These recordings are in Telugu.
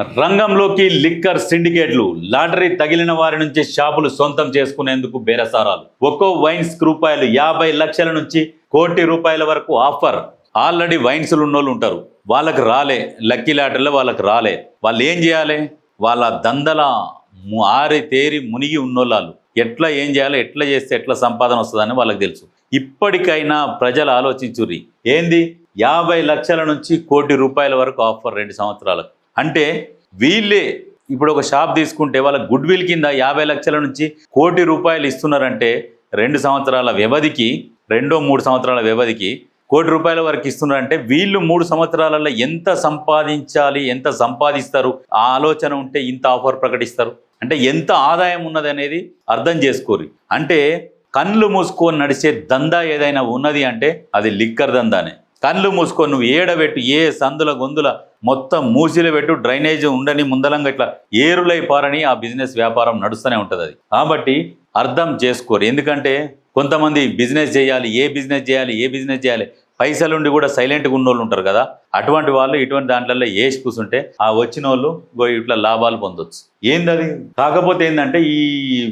రంగంలోకి లిక్కర్ సిండికేట్లు. లాటరీ తగిలిన వారి నుంచి షాపులు సొంతం చేసుకునేందుకు బేరసారాలు. ఒక్కో వైన్స్ రూపాయలు యాభై లక్షల నుంచి కోటి రూపాయల వరకు ఆఫర్. ఆల్రెడీ వైన్స్ ఉన్నోళ్ళు ఉంటారు. వాళ్ళకి రాలే. లక్కీ లాటరీలో వాళ్ళకి రాలే. వాళ్ళు ఏం చేయాలి? వాళ్ళ దందల ఆరి తేరి మునిగి ఉన్నోళ్ళు ఎట్లా ఏం చేయాలి? ఎట్లా చేస్తే ఎట్లా సంపాదన వస్తుందని వాళ్ళకి తెలుసు. ఇప్పటికైనా ప్రజలు ఆలోచించుర్రి. ఏంది? యాభై లక్షల నుంచి కోటి రూపాయల వరకు ఆఫర్ రెండు సంవత్సరాలకు. అంటే వీళ్ళే ఇప్పుడు ఒక షాప్ తీసుకుంటే వాళ్ళ గుడ్ విల్ కింద యాభై లక్షల నుంచి కోటి రూపాయలు ఇస్తున్నారంటే రెండు సంవత్సరాల వ్యవధికి రెండో మూడు సంవత్సరాల వ్యవధికి కోటి రూపాయల వరకు ఇస్తున్నారంటే వీళ్ళు మూడు సంవత్సరాలలో ఎంత సంపాదించాలి ఎంత సంపాదిస్తారు? ఆ ఆలోచన ఉంటే ఇంత ఆఫర్ ప్రకటిస్తారు. అంటే ఎంత ఆదాయం ఉన్నది అనేది అర్థం చేసుకోరు. అంటే కళ్ళు మూసుకొని నడిచే దందా ఏదైనా ఉన్నది అంటే అది లిక్కర్ దందానే. కళ్ళు మూసుకొని నువ్వు ఏడబెట్టు ఏ సందుల గొంతుల మొత్తం మూసిలు పెట్టు డ్రైనేజ్ ఉండని ముందలంగా ఇట్లా ఏరులై పారని ఆ బిజినెస్ వ్యాపారం నడుస్తూనే ఉంటుంది అది. కాబట్టి అర్థం చేసుకోరు. ఎందుకంటే కొంతమంది బిజినెస్ చేయాలి ఏ బిజినెస్ చేయాలి ఏ బిజినెస్ చేయాలి పైసలుండి కూడా సైలెంట్గా ఉన్న వాళ్ళు ఉంటారు కదా. అటువంటి వాళ్ళు ఇటువంటి దాంట్లో వేసి కూర్చుంటే ఆ వచ్చిన వాళ్ళు ఇట్లా లాభాలు పొందొచ్చు. ఏందది? కాకపోతే ఏంటంటే ఈ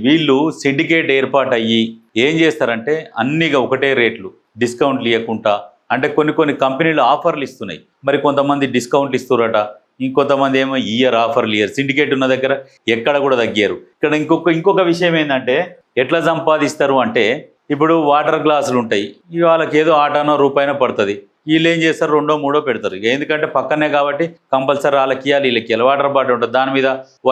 వీళ్ళు సిండికేట్ ఏర్పాటు అయ్యి ఏం చేస్తారంటే అన్నిగా ఒకటే రేట్లు. డిస్కౌంట్లు ఇవ్వకుండా అంటే కొన్ని కొన్ని కంపెనీలు ఆఫర్లు ఇస్తున్నాయి. మరి కొంతమంది డిస్కౌంట్లు ఇస్తున్నారట. ఇంకొంతమంది ఏమో ఇయర్ ఆఫర్లు ఇయర్ సిండికేట్ ఉన్న దగ్గర ఎక్కడ కూడా తగ్గారు ఇక్కడ ఇంకొక ఇంకొక విషయం ఏంటంటే ఎట్లా సంపాదిస్తారు అంటే ఇప్పుడు వాటర్ గ్లాసులు ఉంటాయి. వాళ్ళకి ఏదో ఆటానో రూపాయినో పడుతుంది. వీళ్ళు ఏం చేస్తారు? రెండో మూడో పెడతారు. ఎందుకంటే పక్కనే కాబట్టి కంపల్సరీ వాళ్ళకి ఇవ్వాలి వీళ్ళకి ఇవ్వాలి వాటర్ బాటిల్ ఉంటుంది. దాని మీద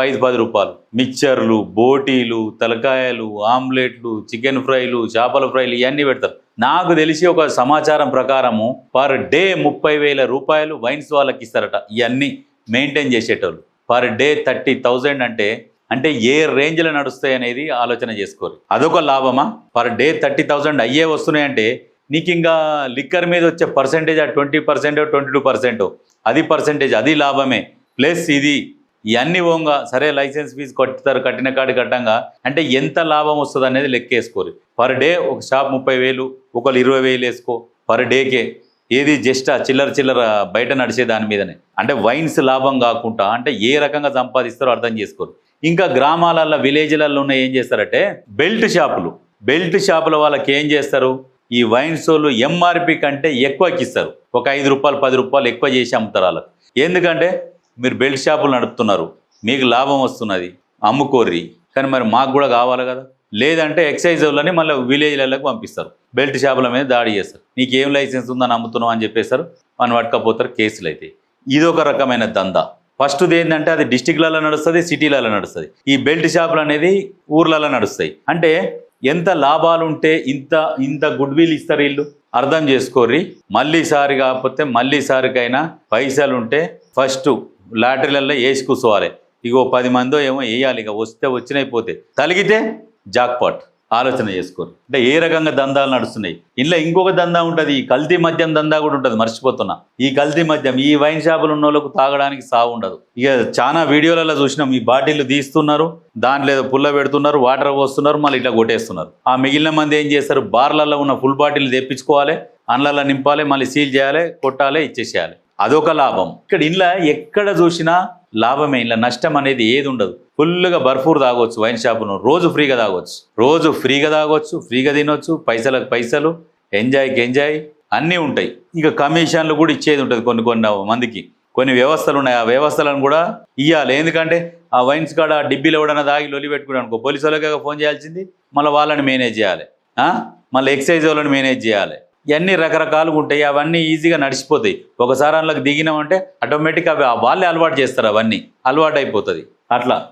ఐదు పది రూపాయలు. మిక్చర్లు బోటీలు తలకాయలు ఆమ్లెట్లు చికెన్ ఫ్రైలు చేపల ఫ్రైలు ఇవన్నీ పెడతారు. నాకు తెలిసి ఒక సమాచారం ప్రకారము పర్ డే ముప్పై వేల రూపాయలు వైన్స్ వాళ్ళకి ఇస్తారట. ఇవన్నీ మెయింటైన్ చేసేటోళ్ళు. పర్ డే థర్టీ థౌజండ్ అంటే అంటే ఏ రేంజ్లో నడుస్తాయి అనేది ఆలోచన చేసుకోరు అదొక లాభమా? పర్ డే థర్టీ థౌజండ్ అయ్యే వస్తున్నాయంటే నీకు ఇంకా లిక్కర్ మీద వచ్చే పర్సెంటేజ్ ఆ twenty percent twenty two percent. అది పర్సెంటేజ్ అది లాభమే. ప్లస్ ఇది ఇవన్నీ ఓంగా సరే లైసెన్స్ ఫీజు కట్టుతారు కట్టిన కాడి కట్టంగా. అంటే ఎంత లాభం వస్తుంది అనేది లెక్కేసుకోరు పర్ డే ఒక షాప్ ముప్పై వేలు ఒకళ్ళు ఇరవై వేలు వేసుకో. పర్ డేకే ఏది జస్ట్ ఆ చిల్లర చిల్లర బయట నడిచే దాని మీదనే. అంటే వైన్స్ లాభం కాకుండా అంటే ఏ రకంగా సంపాదిస్తారో అర్థం చేసుకోరు. ఇంకా గ్రామాలల్లో విలేజ్లలో ఉన్న ఏం చేస్తారంటే బెల్ట్ షాపులు బెల్ట్ షాపుల వాళ్ళకి ఏం చేస్తారు? ఈ వైన్ షోలు ఎంఆర్పి కంటే ఎక్కువకి ఇస్తారు ఒక ఐదు రూపాయలు పది రూపాయలు ఎక్కువ చేసి అమ్ముతారు వాళ్ళకు. ఎందుకంటే మీరు బెల్ట్ షాపులు నడుపుతున్నారు. మీకు లాభం వస్తున్నది. అమ్ముకోర్రి. కానీ మరి మాకు కూడా కావాలి కదా. లేదంటే ఎక్సైజ్ వాళ్ళని మళ్ళీ విలేజ్లకు పంపిస్తారు. బెల్ట్ షాపుల మీద దాడి చేస్తారు. నీకు ఏం లైసెన్స్ ఉందని అమ్ముతున్నావు అని చెప్పేస్తారు. మనం పట్టుకపోతారు కేసులు అయితే. ఇదొక రకమైన దందా. ఫస్ట్ది ఏంటంటే అది డిస్టిక్లలో నడుస్తుంది సిటీలలో నడుస్తుంది. ఈ బెల్ట్ షాపులు అనేది ఊర్లలో నడుస్తాయి. అంటే ఎంత లాభాలు ఉంటే ఇంత ఇంత గుడ్ విల్ ఇస్తారు వీళ్ళు? అర్థం చేసుకోర్రి. మళ్ళీ సారి కాకపోతే మళ్ళీ సారికైనా పైసలు ఉంటే ఫస్ట్ లాటరీలలో వేసి కూర్చోవాలి. ఇగో పది మందో ఏమో వేయాలి ఇక వస్తే వచ్చినాయి పోతే తలిగితే జాక్పాట్. ఆలోచన చేసుకోరు. అంటే ఏ రకంగా దందాలు నడుస్తున్నాయి? ఇంట్లో ఇంకొక దందా ఉంటుంది ఈ కల్తీ మద్యం దందా కూడా ఉంటుంది మర్చిపోతున్నా. ఈ కల్తీ మద్యం ఈ వైన్ షాపులు ఉన్న వాళ్ళకు తాగడానికి సాగు ఉండదు. ఇక చాలా వీడియోలలో చూసినాం ఈ బాటిల్ తీస్తున్నారు దాంట్లో పుల్ల పెడుతున్నారు వాటర్ పోస్తున్నారు మళ్ళీ ఇట్లా కొట్టేస్తున్నారు. ఆ మిగిలిన మంది ఏం చేస్తారు? బార్లలో ఉన్న ఫుల్ బాటిల్ తెప్పించుకోవాలి అండ్లలో నింపాలి మళ్ళీ సీల్ చేయాలి కొట్టాలి ఇచ్చేసేయాలి. అదొక లాభం. ఇక్కడ ఇంట్లో ఎక్కడ చూసినా లాభమే ఇంట్లో నష్టం అనేది ఏది ఉండదు. ఫుల్గా బర్ఫూర్ తాగొచ్చు వైన్ షాపును. రోజు ఫ్రీగా తాగొచ్చు. రోజు ఫ్రీగా తాగొచ్చు ఫ్రీగా తినొచ్చు పైసలకు పైసలు ఎంజాయ్కి ఎంజాయ్ అన్నీ ఉంటాయి. ఇక కమిషన్లు కూడా ఇచ్చేది ఉంటుంది కొన్ని కొన్ని మందికి. కొన్ని వ్యవస్థలు ఉన్నాయి. ఆ వ్యవస్థలను కూడా ఇవ్వాలి ఎందుకంటే ఆ వైన్స్ కాడ డిబ్బీలు ఎవడన్నా దాగి లొలి పెట్టుకున్నాడు అనుకో పోలీసు వాళ్ళకి ఫోన్ చేయాల్సింది. మళ్ళీ వాళ్ళని మేనేజ్ చేయాలి. మళ్ళీ ఎక్సైజ్ వాళ్ళని మేనేజ్ చేయాలి. ఇవన్నీ రకరకాలుగా ఉంటాయి అవన్నీ ఈజీగా నడిచిపోతాయి. ఒకసారి అందులోకి దిగినామంటే ఆటోమేటిక్గా అవి వాళ్ళే అలవాటు చేస్తారు అవన్నీ. అలవాటు అయిపోతుంది అట్లా.